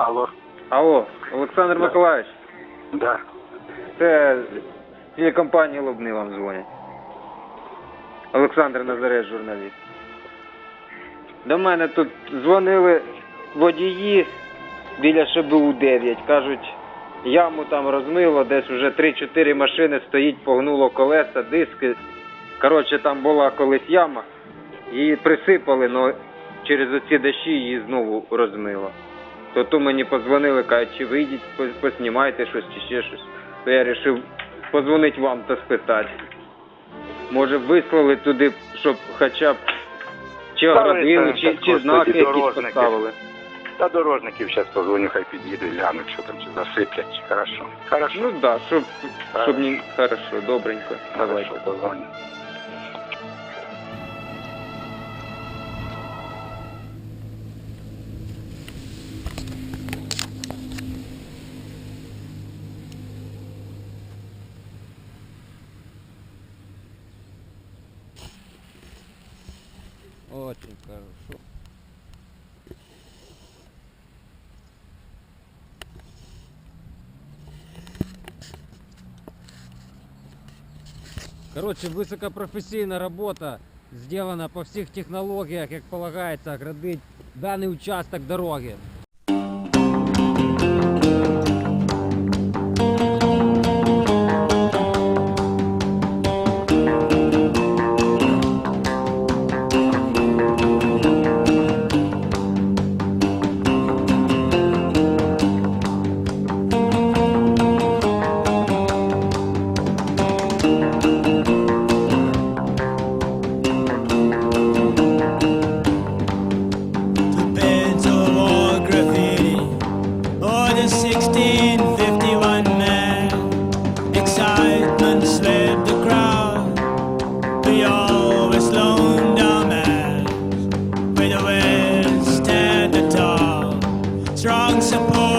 Алло, Алло, Олександр Да. Миколаївич, да. це з телекомпанії Лобни вам дзвонять. Олександр Назарець, журналіст. До мене тут дзвонили водії біля ШБУ 9. Кажуть, яму там розмило, десь вже 3-4 машини стоїть, погнуло колеса, диски. Коротше, там була колись яма, її присипали, але через оці дощі її знову розмило. То ту мені подзвонили, кажуть, чи вийдіть, поснімайте щось чи ще щось. То я вирішив подзвонити вам та спитати. Може вислали туди, щоб хоча б чи оградили, чи, чи знаки якісь поставили. Та дорожників зараз позвоню, хай під'їдуть, глянуть, що там, чи засиплять, чи хорошо. Хорошо. Ну так, да, щоб, щоб не... Хорошо, добренько. Хорошо, позвоню. Очень хорошо. Короче, высокопрофессийная работа сделана по всех технологиях, как полагается, оградить данный участок дороги. strong support.